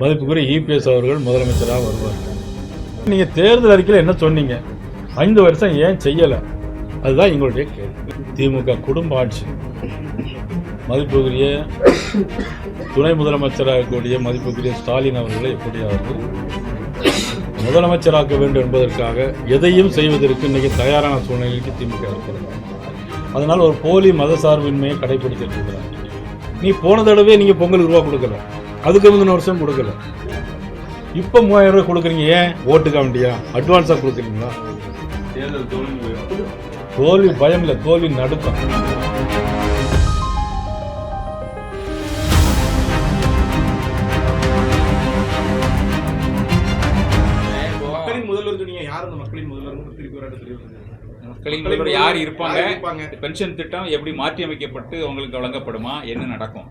மதிப்புக்குரிய இபிஎஸ் அவர்கள் முதலமைச்சராக வருவார். நீங்கள் தேர்தல் அறிக்கையில் என்ன சொன்னீங்க? ஐந்து வருஷம் ஏன் செய்யலை? அதுதான் எங்களுடைய கேள்வி. திமுக குடும்ப ஆட்சி. மதிப்புக்குரிய துணை முதலமைச்சராக கூடிய மதிப்புக்குரிய ஸ்டாலின் அவர்களை எப்படியாவது முதலமைச்சராக்க வேண்டும் என்பதற்காக எதையும் செய்வதற்கு இன்றைக்கி தயாரான சூழ்நிலைக்கு திமுக இருக்கிறது. அதனால் ஒரு போலி மதசார்பின்மையை கடைபிடிச்சிட்டு இருக்கிறாங்க நீ போன தடவை நீங்கள் பொங்கல் ரூபா கொடுக்கல. அதுக்கு முந்தின வருஷம் கொடுக்கல. இப்போ மூவாயிரம் ரூபாய் கொடுக்குறீங்க ஏன்? ஓட்டுக்க வேண்டியா? அட்வான்ஸாக கொடுக்குறீங்களா? தோல்வி பயம் இல்லை தோல்வி நடுக்கம். மக்களின் முதல்வர் யார் இருப்பாங்க? யார் இருப்பாங்க? இந்த பென்ஷன் திட்டம் எப்படி மாற்றி அமைக்கப்பட்டு அவங்களுக்கு வழங்கப்படுமா? என்ன நடக்கும்?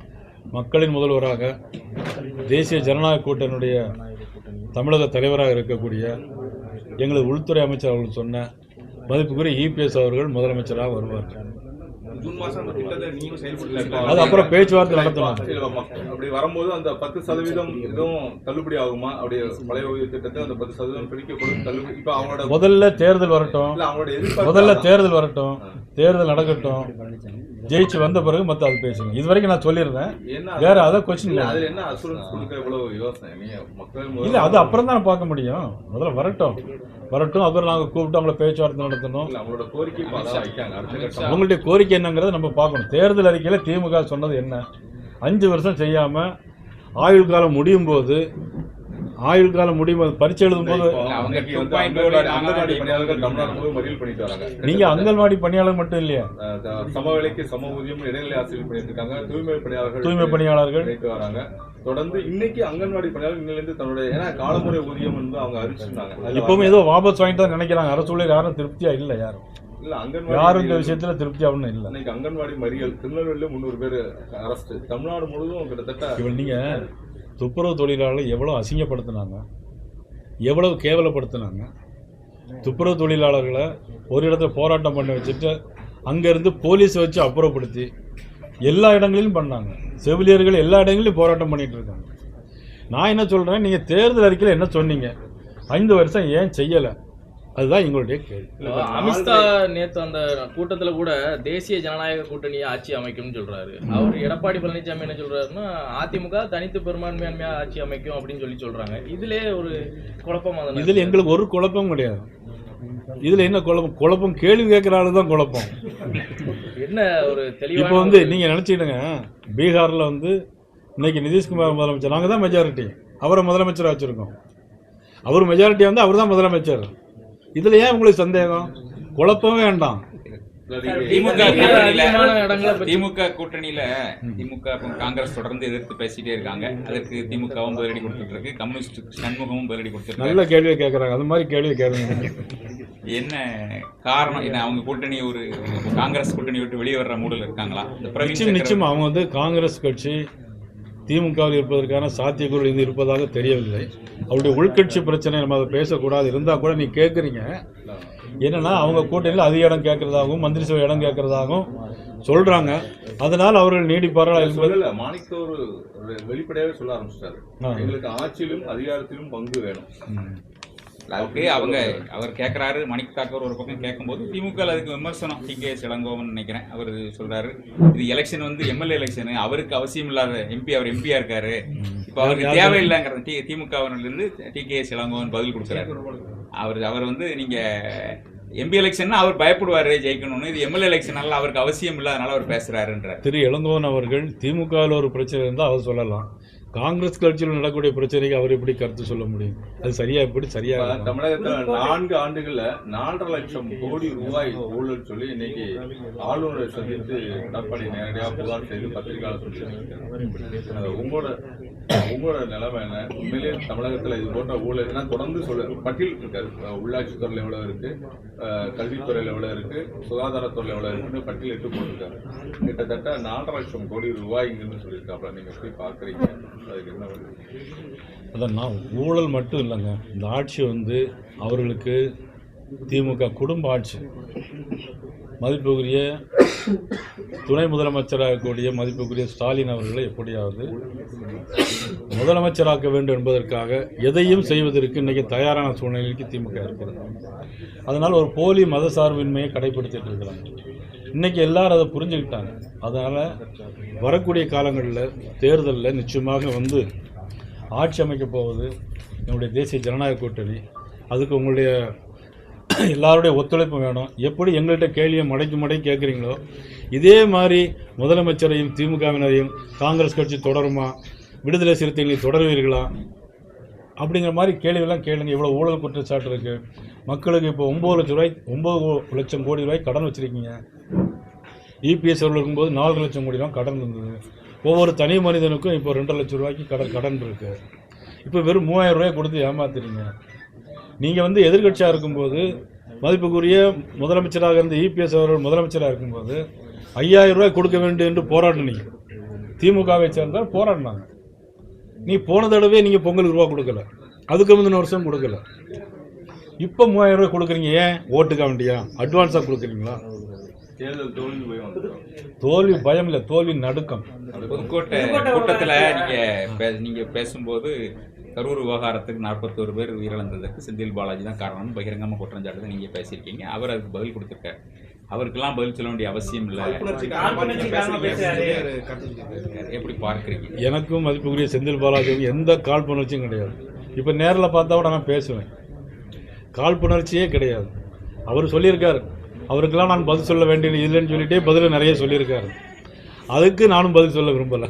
மக்களின் முதல்வராக தேசிய ஜனநாயக கூட்டணியுடைய தமிழக தலைவராக இருக்கக்கூடிய எங்களது உள்துறை அமைச்சர் அவர்கள் சொன்ன மதிப்புக்குரிய இபிஎஸ் அவர்கள் முதலமைச்சராக வருவார்கள். ஜூன் மாசம் அந்த திட்டத்தை நீங்களும் செயல்படுத்தல அது அப்புறம் பேச்சுவார்த்தை மக்க- அப்படி வரும்போது அந்த பத்து சதவீதம் இதுவும் தள்ளுபடி ஆகுமா? அப்படியே பழைய ஓய்வு திட்டத்தை அந்த பத்து சதவீதம் பிடிக்கப்படும் தள்ளுபடி இப்ப அவங்களோட முதல்ல தேர்தல் வரட்டும். அவங்களோட முதல்ல அதான். தேர்தல் வரட்டும். தேர்தல் நடக்கட்டும். ஜெயிச்சு வந்த பிறகு மற்ற அது பேசுங்க. இது வரைக்கும் நான் சொல்லியிருந்தேன். என்ன வேற அதை கொஸ்டின் இல்ல, அதுல என்ன அசூரன்ஸ் கொடுக்க இவ்வளவு யோசனை? நீங்க இல்ல அது அப்புறம் தான் பார்க்க முடியும். முதல்ல வரட்டும். வரட்டும். அப்புறம் நாங்கள் கூப்பிட்டு அவங்கள பேச்சுவார்த்தை நடத்தணும். அவங்களோட கோரிக்கை அதான் அவங்களுடைய கோரிக்கை என்னங்கிறத நம்ம பார்க்கணும். தேர்தல் அறிக்கையில் திமுக சொன்னது என்ன? அஞ்சு வருஷம் செய்யாம ஆயுள் காலம் முடியும் போது ஆயுள் காலம் முடியும் போது பரீட்சை எழுதும் போது இப்போ அவங்க இன்னைக்கு வந்து 2.0 அங்கன்வாடி- நாங்க அங்கன்வாடி பணியாளர் மட்டும் இல்லையா? த- சம வேலைக்கு சம ஊதியம் இடைநிலை ஆசிரியர் பண்ணிட்டு இருக்காங்க. தூய்மை பணியாளர்கள் தூய்மை பணியாளர்கள். வராங்க. தொடர்ந்து இன்னைக்கு அங்கன்வாடி பணியாளர் இன்னிலிருந்து தன்னுடைய ஏன்னா காலமுறை ஊதியம் வந்து அவங்க அறிவிச்சிருந்தாங்க. இப்பவுமே ஏதோ வாபஸ் வாங்கிட்டு தான் நினைக்கிறாங்க. அரசு ஊழியர் யாரும் திருப்தியா இல்லை யாரும். யாரும் இந்த விஷயத்துல திருப்தியா ஒன்றும் இல்லை. இன்னைக்கு அங்கன்வாடி மறியல் திருநெல்வேலியில முந்நூறு பேர் அரஸ்ட் தமிழ்நாடு முழுவதும் கிட்டத்தட்ட இவள் நீங்க துப்புரவு தொழிலாளர்கள் எவ்வளவு அசிங்கப்படுத்தினாங்க? எவ்வளவு கேவலப்படுத்தினாங்க? துப்புரவு தொழிலாளர்களை ஒரு இடத்துல போராட்டம் பண்ண வச்சுட்டு அங்கேருந்து போலீஸ் வச்சு அப்புறப்படுத்தி எல்லா இடங்களிலும் பண்ணாங்க. செவிலியர்கள் எல்லா இடங்களிலும் போராட்டம் பண்ணிட்டு இருக்காங்க. நான் என்ன சொல்றேன்? நீங்க தேர்தல் அறிக்கையில் என்ன சொன்னீங்க? ஐந்து வருஷம் ஏன் செய்யலை? அதுதான் எங்களுடைய கேள்வி. அமித்ஷா நேத்து அந்த கூட்டத்துல கூட தேசிய ஜனநாயக கூட்டணியை ஆட்சி அமைக்கும்னு சொல்றாரு. அவர் எடப்பாடி பழனிசாமி என்ன சொல்றாருன்னா அதிமுக தனித்து பெரும்பான்மையான்மையா ஆட்சி அமைக்கும் அப்படின்னு சொல்லி சொல்றாங்க. இதுலயே ஒரு குழப்பமா தானே இதில் எங்களுக்கு ஒரு குழப்பம் கிடையாது. இதுல என்ன குழப்பம்? குழப்பம் கேள்வி கேட்குற ஆளு தான் குழப்பம். என்ன ஒரு இப்போ தெளிவான வந்து நீங்க நினைச்சிடுங்க பீகார்ல வந்து இன்னைக்கு நிதிஷ்குமார் முதலமைச்சர் நாங்க தான் மெஜாரிட்டி அவரை முதலமைச்சராக வச்சிருக்கோம். அவர் மெஜாரிட்டி வந்து அவர் தான் முதலமைச்சர். இதுல ஏன் உங்களுக்கு சந்தேகம்? குழப்பமே வேண்டாம். திமுக கூட்டணியில திமுக கூட்டணியில திமுக அப்புறம் காங்கிரஸ் தொடர்ந்து எதிர்த்து பேசிட்டே இருக்காங்க. அதற்கு திமுகவும் பதிலடி கொடுத்துட்டு இருக்கு கம்யூனிஸ்ட் சண்முகமும் பதிலடி கொடுத்துட்டு நல்ல கேள்வியை கேட்குறாங்க அது மாதிரி கேள்வியை கேளுங்க. என்ன காரணம்? என்ன அவங்க கூட்டணி ஒரு காங்கிரஸ் கூட்டணி விட்டு வெளியே வர்ற மூடல் இருக்காங்களா? நிச்சயம் நிச்சயம். அவங்க வந்து காங்கிரஸ் கட்சி திமுகவில் இருப்பதற்கான சாத்தியக்கூறு இது இருப்பதாக தெரியவில்லை. அவருடைய உள்கட்சி பிரச்சனை நம்ம அதை பேசக்கூடாது. இருந்தால் கூட நீ கேட்குறீங்க என்னன்னா அவங்க கூட்டணியில் அதிக இடம் கேட்கறதாகவும் மந்திரி சபை இடம் கேட்கறதாகவும் சொல்றாங்க. அதனால் அவர்கள் நீடிப்பார்கள் என்பது மாணிக்க ஒரு வெளிப்படையாவே சொல்ல ஆரம்பிச்சிட்டாரு. எங்களுக்கு ஆட்சியிலும் அதிகாரத்திலும் பங்கு வேணும். ஓகே அவங்க அவர் கேட்குறாரு மணிக் தாக்கர் ஒரு பக்கம் கேட்கும்போது திமுக அதுக்கு விமர்சனம் டி கே இளங்கோவன் நினைக்கிறேன் அவர் சொல்றாரு. இது எலெக்ஷன் வந்து எம்எல்ஏ எலெக்ஷன் அவருக்கு அவசியம் இல்லாத எம்பி அவர் எம்பியா இருக்காரு. இப்போ அவருக்கு யார் தேவையில்லைங்கிறது டி திமுகவிலிருந்து டி கே இளங்கோவன் பதில் கொடுக்குறாரு. அவர் அவர் வந்து நீங்க எம்பி எலெக்ஷன் அவர் பயப்படுவாரு ஜெயிக்கணும்னு. இது எம்எல்ஏ எலெக்ஷனால அவருக்கு அவசியம் இல்லாதனால அவர் பேசுறாருன்றார். திரு இளங்கோவன் அவர்கள் திமுகவில் ஒரு பிரச்சனை இருந்தால் அவர் சொல்லலாம். காங்கிரஸ் கட்சியில் நடக்கக்கூடிய பிரச்சனைக்கு அவர் எப்படி கருத்து சொல்ல முடியும்? அது சரியா எப்படி சரியா? தமிழகத்துல நான்கு ஆண்டுகள்ல நாலரை லட்சம் கோடி ரூபாய் ஊழல் சொல்லி இன்னைக்கு ஆளுநரை சந்தித்து எடப்பாடி நேரடியா புகார் செய்து பத்திரிகையாளர் சொல்லி உங்களோட உங்களோட நிலைமை என்ன? உண்மையிலேயே தமிழகத்துல இது போன்ற ஊழல் ஏன்னா தொடர்ந்து சொல்ல பட்டியல் இருக்காரு உள்ளாட்சித்துறையில எவ்வளவு இருக்கு? கல்வித்துறையில எவ்வளவு இருக்கு? சுகாதாரத்துறையில எவ்வளவு இருக்குன்னு பட்டியல் இட்டு போட்டிருக்காரு. கிட்டத்தட்ட நாலரை லட்சம் கோடி ரூபாய்ங்கன்னு சொல்லியிருக்காப்ல நீங்க எப்படி வழி? அதான் நான் ஊழல் மட்டும் இல்லைங்க. இந்த ஆட்சி வந்து அவர்களுக்கு திமுக குடும்ப ஆட்சி. மதிப்புக்குரிய துணை முதலமைச்சராகக்கூடிய மதிப்புக்குரிய ஸ்டாலின் அவர்களை எப்படியாவது முதலமைச்சராக்க வேண்டும் என்பதற்காக எதையும் செய்வதற்கு இன்றைக்கி தயாரான சூழ்நிலைக்கு திமுக இருக்கிறது. அதனால் ஒரு போலி மத சார்பின்மையை இருக்கிறாங்க. இன்றைக்கி எல்லாரும் அதை புரிஞ்சுக்கிட்டாங்க. அதனால் வரக்கூடிய காலங்களில் தேர்தலில் நிச்சயமாக வந்து ஆட்சி அமைக்கப் போவது என்னுடைய தேசிய ஜனநாயக கூட்டணி அதுக்கு உங்களுடைய எல்லாருடைய ஒத்துழைப்பு வேணும். எப்படி எங்கள்கிட்ட கேள்வியை மடக்கி மடக்கி கேட்குறீங்களோ இதே மாதிரி முதலமைச்சரையும் திமுகவினரையும் காங்கிரஸ் கட்சி தொடருமா விடுதலை சிறுத்தைகளை தொடருவீர்களா அப்படிங்கிற மாதிரி கேள்வியெல்லாம் கேளுங்க. இவ்வளோ ஊழல் குற்றச்சாட்டு இருக்குது மக்களுக்கு இப்போ ஒம்பது லட்சம் ரூபாய் ஒம்பது லட்சம் கோடி ரூபாய் கடன் வச்சுருக்கீங்க. இபிஎஸ் அவர்கள் இருக்கும்போது நாலு லட்சம் கோடி ரூபாய் கடன் இருந்தது. ஒவ்வொரு தனி மனிதனுக்கும் இப்போ ரெண்டரை லட்சம் ரூபாய்க்கு கடன் கடன் இருக்குது இப்போ வெறும் மூவாயிரம் ரூபாய் கொடுத்து ஏமாத்துறீங்க. நீங்கள் வந்து எதிர்க்கட்சியாக இருக்கும்போது மதிப்புக்குரிய முதலமைச்சராக இருந்த இபிஎஸ் அவர்கள் முதலமைச்சராக இருக்கும்போது ஐயாயிரம் ரூபாய் கொடுக்க வேண்டும் என்று போராடினீங்க. திமுகவை சேர்ந்தால் போராடினாங்க. நீ போன தடவை நீங்கள் பொங்கலுக்கு ரூபா கொடுக்கல. அதுக்கு முந்தின வருஷம் கொடுக்கல. இப்போ மூவாயிரம் ரூபாய் கொடுக்குறீங்க ஏன்? ஓட்டுக்க வேண்டியா? அட்வான்ஸாக கொடுக்குறீங்களா? தோல்வி பயம் இல்லை தோல்வி நடுக்கம். புதுக்கோட்டை கூட்டத்தில் நீங்கள் பே நீங்கள் பேசும்போது கரூர் விவகாரத்துக்கு நாற்பத்தோரு பேர் உயிரிழந்ததற்கு செந்தில் பாலாஜி தான் காரணம். பகிரங்கமாக குற்றம் சாட்டுறது நீங்கள் பேசியிருக்கீங்க. அவர் அதுக்கு பதில் கொடுத்துருக்காரு. அவருக்கெல்லாம் பதில் சொல்ல வேண்டிய அவசியம் இல்லை. எப்படி பார்க்குறீங்க? எனக்கும் மதிப்புக்குரிய செந்தில் பாலாஜிக்கும் எந்த காழ்ப்புணர்ச்சியும் கிடையாது. இப்போ நேரில் பார்த்தா கூட நான் பேசுவேன். காழ்ப்புணர்ச்சியே கிடையாது. அவர் சொல்லியிருக்காரு. அவருக்கெல்லாம் நான் பதில் சொல்ல வேண்டியது இல்லைன்னு சொல்லிட்டே பதில் நிறைய சொல்லியிருக்காரு. அதுக்கு நானும் பதில் சொல்ல விரும்பலை.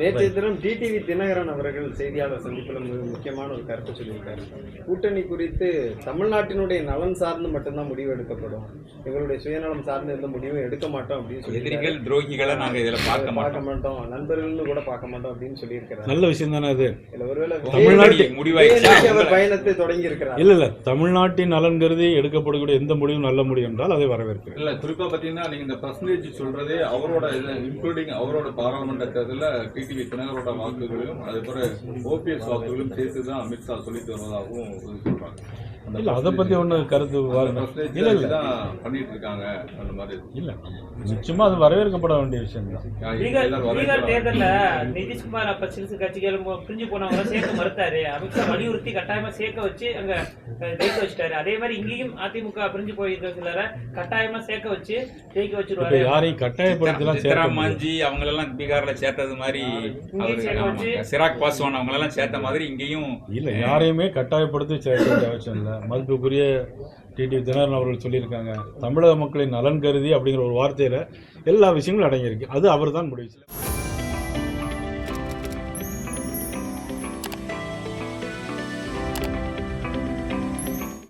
நேற்றைய தினம் டிடிவி தினகரன் அவர்கள் செய்தியாளர் சந்திப்பில் மிக முக்கியமான ஒரு கருத்தை சொல்லியிருக்காரு. கூட்டணி குறித்து தமிழ்நாட்டினுடைய நலன் சார்ந்து மட்டும்தான் முடிவு எடுக்கப்படும். எங்களுடைய சுயநலம் சார்ந்து எந்த முடிவும் எடுக்க மாட்டோம் அப்படின்னு சொல்லி எதிரிகள் துரோகிகளை நாங்கள் இதில் பார்க்க பார்க்க மாட்டோம். நண்பர்கள்னு கூட பார்க்க மாட்டோம் அப்படின்னு சொல்லியிருக்கிறார். நல்ல விஷயம் தானே அது? இல்ல ஒருவேளை தமிழ்நாட்டு- வேலு- முடிவாயிடுச்சா? வேலுக்கு அவர் பயணத்தை தொடங்கி இருக்கிறார் இல்லை இல்லை. தமிழ்நாட்டின் நலன் கருதி எடுக்கப்படக்கூடிய எந்த முடிவும் நல்ல முடிவு என்றால் அதை வரவேற்கிறேன். இல்ல குறிப்பா பாத்தீங்கன்னா நீங்க இந்த பர்சன்டேஜ் சொல்றதே அவரோட இன்க்ளூடிங் அவரோட பாராளுமன்ற தேர்தலில் டிடிவி தினகரோட வாக்குகளையும் அதுபோல ஓபிஎஸ் வாக்குகளையும் சேர்த்து தான் அமித்ஷா சொல்லித் வருவதாகவும் சொல்றாங்க. இல்லை அதை பற்றி ஒன்றும் கருத்து இல்லை இல்லை. பண்ணிட்டு இருக்காங்க அந்த மாதிரி இல்லை நிச்சயமாக அது வரவேற்கப்பட வேண்டிய விஷயம் தான். தேர்தல்ல நிதிஷ்குமார் அப்ப சிறுசு கட்சிகள் பிரிஞ்சு போனவங்க சேர்க்க மறுத்தாரு. அமித்ஷா வலியுறுத்தி கட்டாயமா சேர்க்க வச்சு அங்க ஜெயிக்க வச்சுட்டாரு. அதே மாதிரி இங்கேயும் அதிமுக பிரிஞ்சு போயிருக்க சிலரை. கட்டாயமா சேர்க்க வச்சு ஜெயிக்க வச்சிருவாரு. யாரையும் கட்டாயப்படுத்தலாம் சித்ரா சேர்க்க முடியாது. மாஞ்சி அவங்களெல்லாம் பீகார்ல சேர்த்தது மாதிரி சிராக் பாஸ்வான் அவங்களெல்லாம் சேர்த்த மாதிரி இங்கேயும் இல்லை யாரையுமே கட்டாயப்படுத்தி சேர்க்க வேண்டிய அவசியம் இல்லை. மதிப்புக்குரிய டிடி தினகரன் அவர்கள் சொல்லியிருக்காங்க. தமிழக மக்களின் நலன் கருதி அப்படிங்கிற ஒரு வார்த்தையில் எல்லா விஷயங்களும் அடங்கியிருக்கு. அது அவர் தான் முடிவு